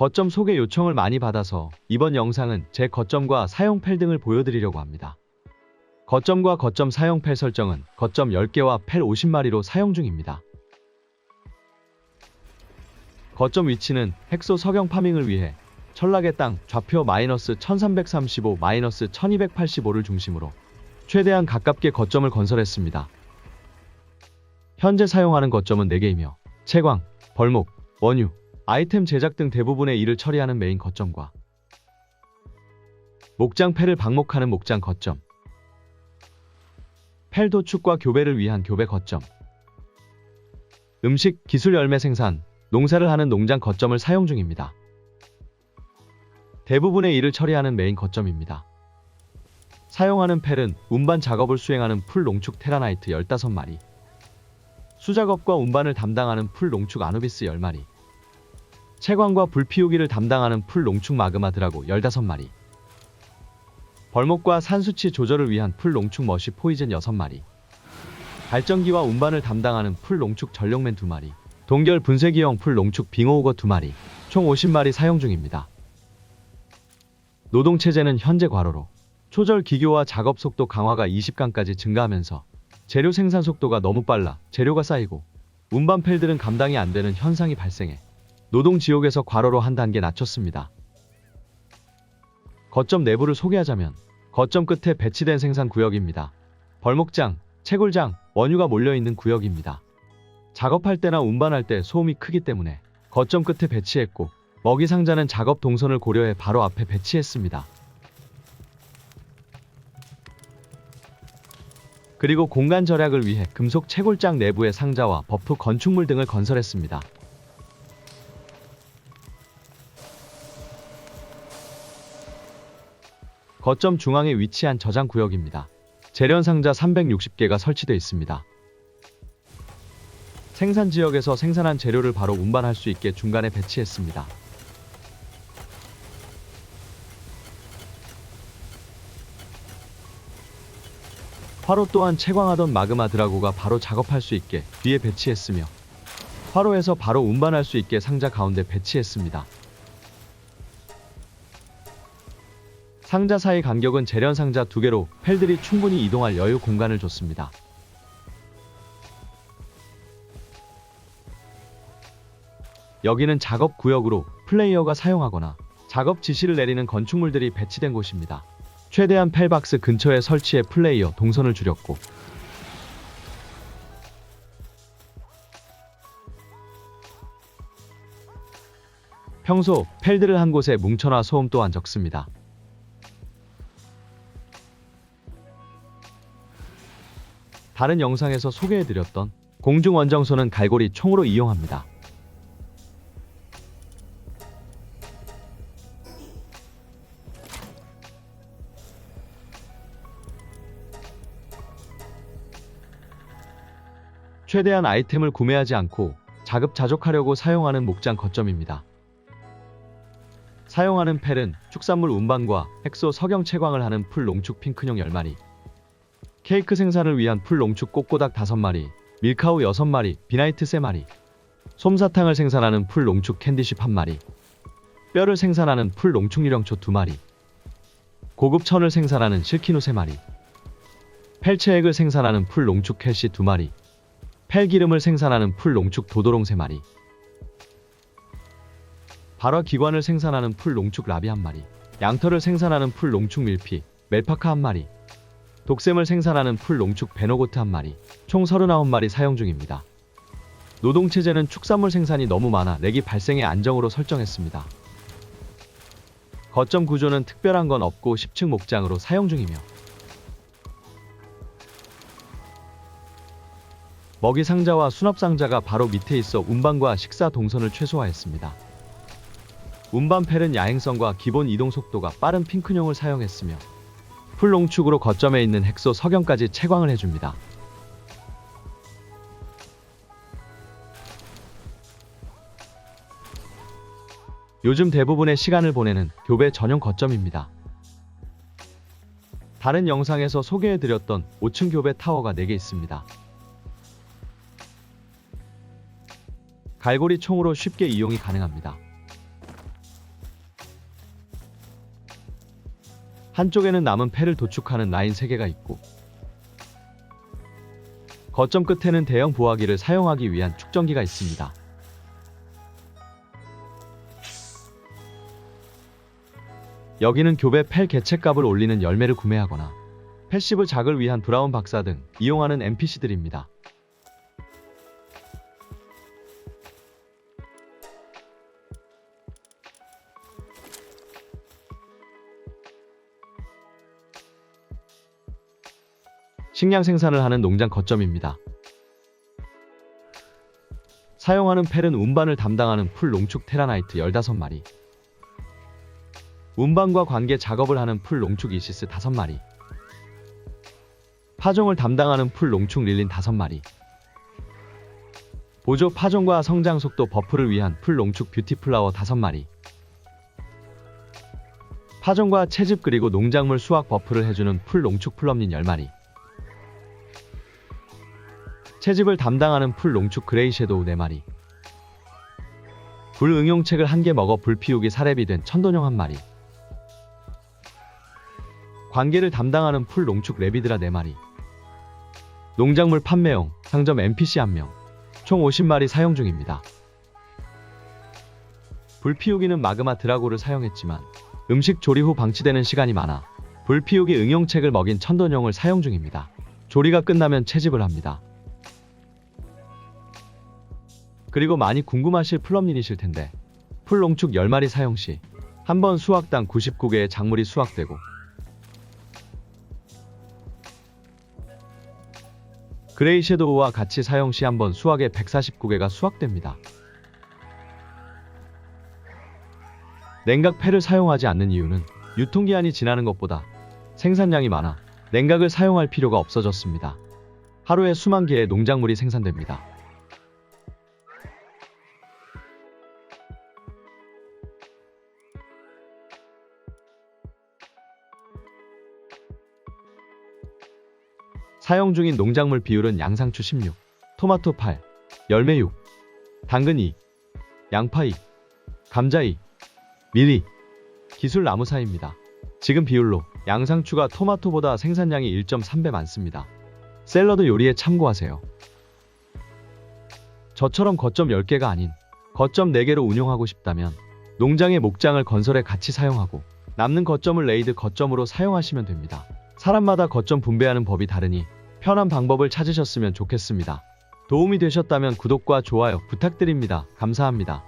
거점 소개 요청을 많이 받아서 이번 영상은 제 거점과 사용 펠 등을 보여드리려고 합니다. 거점과 거점 사용 펠 설정은 거점 10개와 펠 50마리로 사용 중입니다. 거점 위치는 헥소 석영 파밍을 위해 천락의 땅 좌표 마이너스 1335 마이너스 1285를 중심으로 최대한 가깝게 거점을 건설했습니다. 현재 사용하는 거점은 4개이며 채광, 벌목, 원유, 아이템 제작 등 대부분의 일을 처리하는 메인 거점과 목장 펠을 방목하는 목장 거점, 펠 도축과 교배를 위한 교배 거점, 음식, 기술 열매 생산, 농사를 하는 농장 거점을 사용 중입니다. 대부분의 일을 처리하는 메인 거점입니다. 사용하는 펠은 운반 작업을 수행하는 풀 농축 테라나이트 15마리, 수작업과 운반을 담당하는 풀 농축 아누비스 10마리, 채광과 불 피우기를 담당하는 풀 농축 마그마 드라고 15마리, 벌목과 산수치 조절을 위한 풀 농축 머시 포이즌 6마리, 발전기와 운반을 담당하는 풀 농축 전력맨 2마리, 동결 분쇄기형 풀 농축 빙어우거 2마리, 총 50마리 사용 중입니다. 노동체제는 현재 과로로 초절 기교와 작업 속도 강화가 20강까지 증가하면서 재료 생산 속도가 너무 빨라 재료가 쌓이고 운반 펠들은 감당이 안 되는 현상이 발생해 노동 지옥에서 과로로 한 단계 낮췄습니다. 거점 내부를 소개하자면 거점 끝에 배치된 생산 구역입니다. 벌목장, 채굴장, 원유가 몰려있는 구역입니다. 작업할 때나 운반할 때 소음이 크기 때문에 거점 끝에 배치했고 먹이 상자는 작업 동선을 고려해 바로 앞에 배치했습니다. 그리고 공간 절약을 위해 금속 채굴장 내부에 상자와 버프 건축물 등을 건설했습니다. 거점 중앙에 위치한 저장 구역입니다. 재련 상자 360개가 설치되어 있습니다. 생산 지역에서 생산한 재료를 바로 운반할 수 있게 중간에 배치했습니다. 화로 또한 채광하던 마그마 드라고가 바로 작업할 수 있게 뒤에 배치했으며 화로에서 바로 운반할 수 있게 상자 가운데 배치했습니다. 상자 사이 간격은 재련 상자 두 개로 펠들이 충분히 이동할 여유 공간을 줬습니다. 여기는 작업 구역으로 플레이어가 사용하거나 작업 지시를 내리는 건축물들이 배치된 곳입니다. 최대한 펠박스 근처에 설치해 플레이어 동선을 줄였고 평소 펠들을 한 곳에 뭉쳐놔 소음 또한 적습니다. 다른 영상에서 소개해드렸던 공중 원정소는 갈고리 총으로 이용합니다. 최대한 아이템을 구매하지 않고 자급자족하려고 사용하는 목장 거점입니다. 사용하는 펠은 축산물 운반과 헥소 석영 채광을 하는 풀 농축 핑크용 10마리, 케이크 생산을 위한 풀 농축 꼬꼬닥 5마리, 밀카우 6마리, 비나이트 3마리, 솜사탕을 생산하는 풀 농축 캔디쉽 1마리, 뼈를 생산하는 풀 농축 유령초 2마리, 고급 천을 생산하는 실키누 3마리, 펠체액을 생산하는 풀 농축 켈시 2마리, 펠기름을 생산하는 풀 농축 도도롱 3마리, 발화 기관을 생산하는 풀 농축 라비 1마리, 양털을 생산하는 풀 농축 밀피, 멜파카 1마리, 독샘을 생산하는 풀 농축 베노고트 1마리, 총 39마리 사용 중입니다. 노동체제는 축산물 생산이 너무 많아 렉이 발생해 안정으로 설정했습니다. 거점 구조는 특별한 건 없고 10층 목장으로 사용 중이며 먹이 상자와 수납 상자가 바로 밑에 있어 운반과 식사 동선을 최소화했습니다. 운반 펠은 야행성과 기본 이동 속도가 빠른 핑크용을 사용했으며 풀농축으로 거점에 있는 헥소 석영까지 채광을 해줍니다. 요즘 대부분의 시간을 보내는 교배 전용 거점입니다. 다른 영상에서 소개해드렸던 5층 교배 타워가 4개 있습니다. 갈고리 총으로 쉽게 이용이 가능합니다. 한쪽에는 남은 폐를 도축하는 라인 3개가 있고 거점 끝에는 대형 보화기를 사용하기 위한 축전기가 있습니다. 여기는 교배 펠 개체값을 올리는 열매를 구매하거나 패시브 작을 위한 브라운 박사 등 이용하는 NPC들입니다. 식량 생산을 하는 농장 거점입니다. 사용하는 펠은 운반을 담당하는 풀 농축 테라나이트 15마리, 운반과 관계 작업을 하는 풀 농축 이시스 5마리, 파종을 담당하는 풀 농축 릴린 5마리, 보조 파종과 성장 속도 버프를 위한 풀 농축 뷰티 플라워 5마리, 파종과 채집 그리고 농작물 수확 버프를 해주는 풀 농축 플럼린 10마리, 채집을 담당하는 풀 농축 그레이 섀도우 4마리, 불 응용책을 한 개 먹어 불 피우기 사례비 된 천도령 한 마리, 관계를 담당하는 풀 농축 레비드라 4마리, 농작물 판매용 상점 NPC 1명, 총 50마리 사용 중입니다. 불 피우기는 마그마 드라고를 사용했지만 음식 조리 후 방치되는 시간이 많아 불 피우기 응용책을 먹인 천도령을 사용 중입니다. 조리가 끝나면 채집을 합니다. 그리고 많이 궁금하실 플럼린이실 텐데 풀농축 10마리 사용 시 한 번 수확당 99개의 작물이 수확되고 그레이 섀도우와 같이 사용 시 한 번 수확에 149개가 수확됩니다. 냉각 폐를 사용하지 않는 이유는 유통기한이 지나는 것보다 생산량이 많아 냉각을 사용할 필요가 없어졌습니다. 하루에 수만 개의 농작물이 생산됩니다. 사용 중인 농작물 비율은 양상추 16, 토마토 8, 열매 6, 당근 2, 양파 2, 감자 2, 밀리, 기술 나무사입니다. 지금 비율로 양상추가 토마토보다 생산량이 1.3배 많습니다. 샐러드 요리에 참고하세요. 저처럼 거점 10개가 아닌 거점 4개로 운용하고 싶다면 농장의 목장을 건설에 같이 사용하고 남는 거점을 레이드 거점으로 사용하시면 됩니다. 사람마다 거점 분배하는 법이 다르니 편한 방법을 찾으셨으면 좋겠습니다. 도움이 되셨다면 구독과 좋아요 부탁드립니다. 감사합니다.